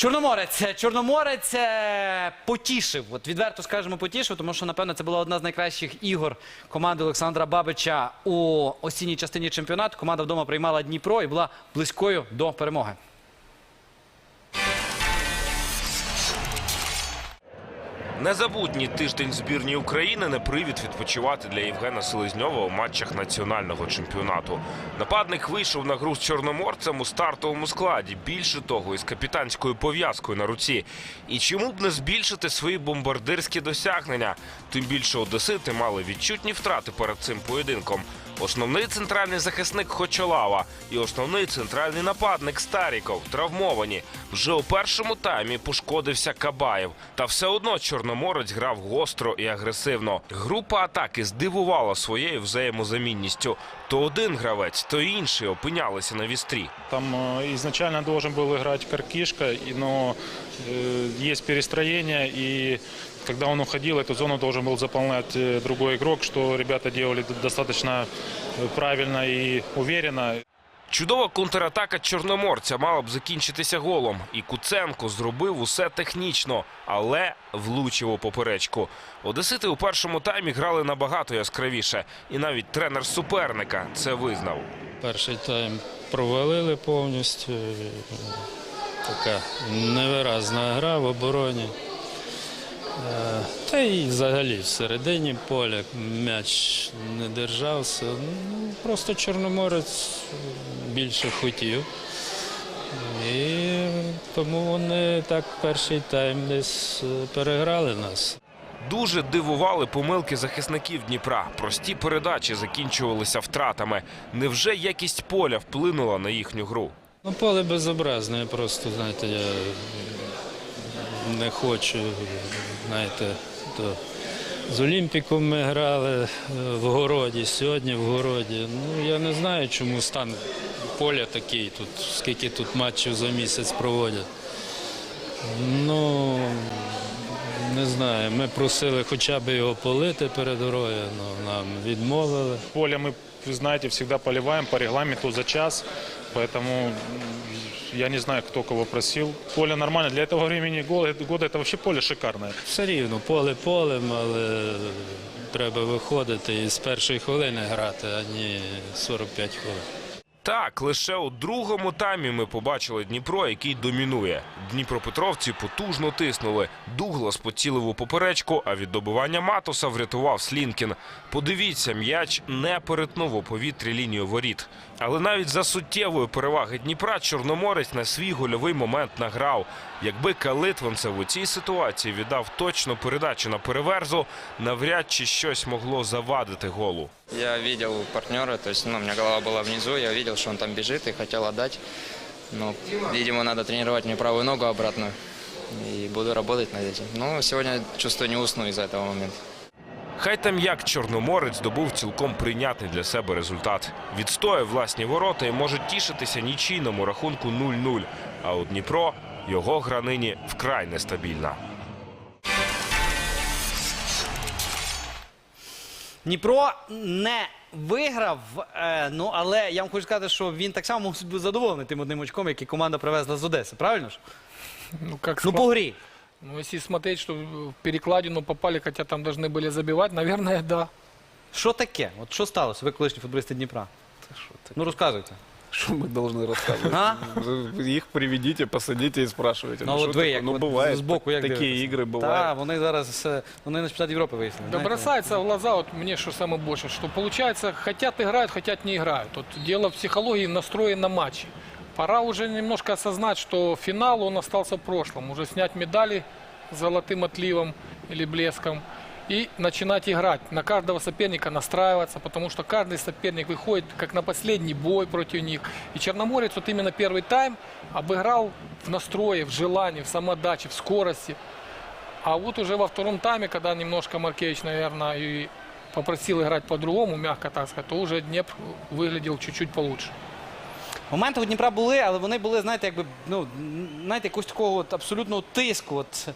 Чорноморець. Чорноморець е, потішив. От відверто скажемо, потішив, тому що, напевно, це була одна з найкращих ігор команди Олександра Бабича у осінній частині чемпіонату. Команда вдома приймала Дніпро і була близькою до перемоги. Незабутній тиждень збірні України не привід відпочивати для Євгена Селезньова у матчах національного чемпіонату. Нападник вийшов на гру з чорноморцем у стартовому складі. Більше того, із капітанською пов'язкою на руці. І чому б не збільшити свої бомбардирські досягнення? Тим більше одесити мали відчутні втрати перед цим поєдинком. Основний центральний захисник Хочолава і основний центральний нападник Старіков травмовані. Вже у першому таймі пошкодився Кабаєв. Та все одно Чорноморець грав гостро і агресивно. Група атаки здивувала своєю взаємозамінністю. То один гравець, то інший опинялися на вістрі. Там э, изначально должен был играть Каркишка, и- но э, есть перестроение, и когда он уходил, эту зону должен был заполнять э, другой игрок, что ребята делали достаточно э, правильно и уверенно. Чудова контратака чорноморця мала б закінчитися голом. І Куценко зробив усе технічно, але влучив у поперечку. Одесити у першому таймі грали набагато яскравіше, і навіть тренер суперника це визнав. Перший тайм провалили повністю. Така невиразна гра в обороні. Е, Та й взагалі всередині поля м'яч не держався. Ну, Просто Чорноморець більше хотів. І тому вони так перший тайм десь е, переграли нас. Дуже дивували помилки захисників Дніпра. Прості передачі закінчувалися втратами. Невже якість поля вплинула на їхню гру? Ну, поле безобразне, просто, знаєте, я не хочу, знаєте, то з Олімпіком ми грали е, в городі, сьогодні в городі. Ну, я не знаю, чому стан поля такий тут, скільки тут матчів за місяць проводять. Ну, не знаю, ми просили хоча б його полити перед грою, але нам відмовили. Поле мы, вы знаете, всегда поливаем по регламенту за час, поэтому м, я не знаю, кто кого просил. Поле нормально, для этого времени года, года это вообще поле шикарное. Все рівно, поле полем, але треба виходити і з першої хвилини грати, а не 45 хвилин. Так, лише у другому таймі ми побачили Дніпро, який домінує. Дніпропетровці потужно тиснули. Дуглас поцілив у поперечку, а від добивання Матоса врятував Слінкін. Подивіться, м'яч не перетнув у повітрі лінію воріт. Але навіть за суттєвої переваги Дніпра Чорноморець на свій гольовий момент награв. Якби Калитвинцев у цій ситуації віддав точно передачу на переверзу, навряд чи щось могло завадити голу. Я видел партнера, то есть ну, у меня голова была внизу, я видел, что он там бежит и хотел отдать. Но, видимо, надо тренировать мне правую ногу обратно. И буду работать над этим. Но сегодня, чувствую, не усну из-за этого момента. Хай там як Чорноморець здобув цілком прийнятний для себе результат. Відстояв власні ворота і може тішитися нічийному рахунку 0-0. А у Дніпро його гра нині вкрай нестабільна. Дніпро не виграв, е, ну але я вам хочу сказати, що він так само був задоволений тим одним очком, який команда привезла з Одеси. Правильно ж? Ну, как Ну, по грі. ну, если смотреть, что в перекладину попали, хотя там должны были забивать, наверное, да. Що таке? От що сталося? Ви колишні футболісти Дніпра? Ну розказуйте. Что мы должны рассказывать? А? Вы Их приведите, посадите и спрашивайте. Ну, что от ви такое? як ну от бывает. збоку, як такие дивитеся? игры бывают. Так, вони зараз е, вони на чемпіонат Європи вийшли. Да знаєте. бросается в глаза, вот мне что самое больше, что получается, хотят играют, хотят не играют. Вот дело в психологии, настрое на матче. Пора уже немножко осознать, что финал, он остался в прошлом. Уже снять медали с золотым отливом или блеском и начинать играть. На каждого соперника настраиваться, потому что каждый соперник выходит как на последний бой против них. И Черноморец вот именно первый тайм обыграл в настрое, в желании, в самодаче, в скорости. А вот уже во втором тайме, когда немножко Маркевич, наверное, и попросил играть по-другому, мягко так сказать, то уже Днепр выглядел чуть-чуть получше. Моменти у Дніпра були, але вони були, знаєте, якби, ну, знаєте, якогось такого от абсолютного тиску. От.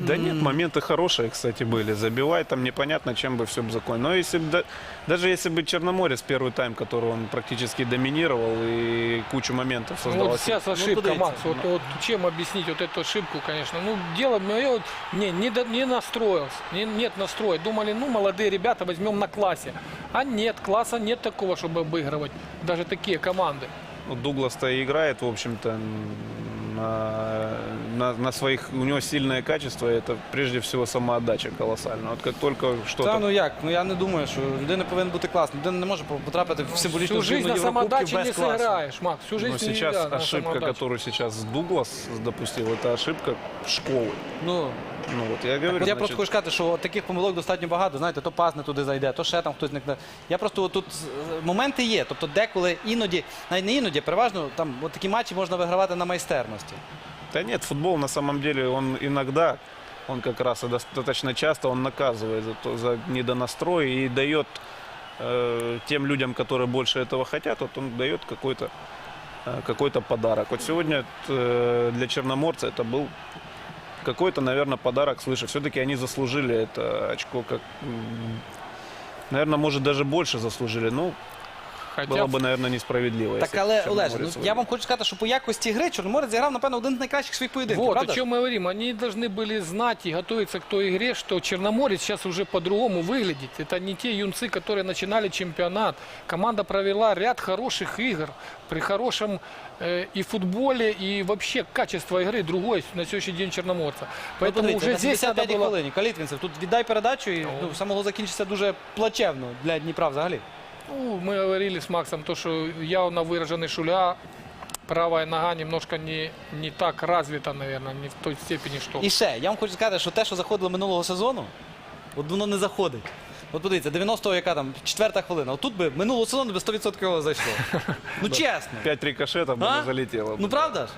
Да нет, моменты хорошие, кстати, были. Забивай там непонятно, чем бы все бы закончилось. Но если б да- даже если бы Черноморец первый тайм, который он практически доминировал и кучу моментов Ну, создавал. вот сейчас ошибка, подивіться, Макс. Вот, вот чем объяснить вот эту ошибку, конечно. Ну, дело мое, вот, не, не, не настроился, не- нет настроя. Думали, ну, молодые ребята, возьмем на классе. А нет, класса нет такого, чтобы обыгрывать даже такие команды. Ну, Дуглас-то играет, в общем-то, на, на, на своих... У него сильное качество, и это прежде всего самоотдача колоссальная. Вот как только что-то... Та ну як? Ну я не думаю, що людина повинна бути класна. Людина не може потрапити в символічну Всю жизнь на збірну Єврокубків самодаче не без класу. сыграешь, Макс. Всю жизнь Но не Ну, сейчас да, на ошибка, самоотдаче. которую сейчас Дуглас допустил, это ошибка школы. Ну, Ну вот я говорю, От я значит, просто хочу сказати, що от таких помилок достатньо багато. Знаєте, то пас не туди зайде, то ще там хтось не. Я просто от тут е, моменти є. Тобто, деколи іноді, навіть не іноді, а переважно там от такі матчі можна вигравати на майстерності. Да нет, футбол на самом деле, он иногда, он как раз и достаточно часто, он наказывает за, то, за недонастрой и дает э, тем людям, которые больше этого хотят, вот он дает какой-то э, какой-то подарок. Вот сегодня э, для Черноморца это был какой-то, наверное, подарок свыше. Все-таки они заслужили это очко, как, наверное, может даже больше заслужили. Ну, Хотя было бы, наверное, несправедливо. Так, если але Черноморец Олеже, ну выиграл. я вам хочу сказати, що по якості гри Чорноморець зіграв, напевно, один з найкращих своїх поєдинків. Вот правда? о чем мы говорим. Они должны были знать и готовиться к той игре, что Черноморец сейчас уже по-другому выглядит. Это не те юнцы, которые начинали чемпионат. Команда провела ряд хороших игр при хорошем э, и футболе, и вообще качество игры другое на сегодняшний день Черноморца. Ну, Поэтому подивіться, уже на здесь надо 75-й было... хвилині. Калітвінцев, тут віддай передачу і ну, все могло закінчитися дуже плачевно для Дніпра взагалі. Ну, мы говорили с Максом, то, что явно выраженный шуля, правая нога немножко не, не так развита, наверное, не в той степени, что... І ще, я вам хочу сказати, що те, що заходило минулого сезону, от воно не заходить. От подивіться, 90-го, яка там, четверта хвилина. От тут би минулого сезону би 100% зайшло. Ну чесно. Пять рикошетов бы А? не залетело. Ну бы. правда ж?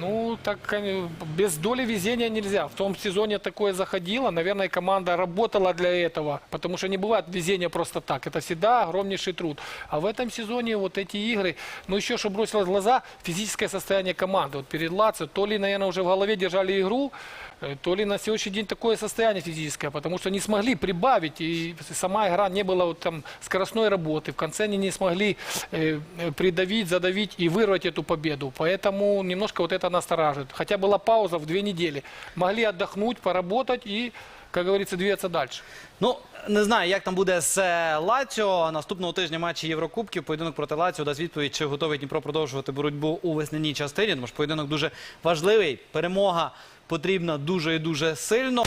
Ну, так кон- без доли везения нельзя. В том сезоне такое заходило. Наверное, команда работала для этого. Потому что не бывает везения просто так. Это всегда огромнейший труд. А в этом сезоне вот эти игры, ну еще что бросилось в глаза, физическое состояние команды. Вот перед Лацио, то ли, наверное, уже в голове держали игру, э, то ли на сегодняшний день такое состояние физическое, потому что не смогли прибавить, и сама игра не было вот там скоростной работы, в конце они не смогли э, э, придавить, задавить и вырвать эту победу, поэтому немножко вот это настораживает. Хотя была пауза в две недели, могли отдохнуть, поработать и, как говорится, двигаться дальше. Ну, не знаю, як там буде з е, Лаціо. Наступного тижня матчі Єврокубків. Поєдинок проти Лаціо дасть відповідь, чи готовий Дніпро продовжувати боротьбу у весняній частині. Тому що поєдинок дуже важливий. Перемога потрібна дуже і дуже сильно.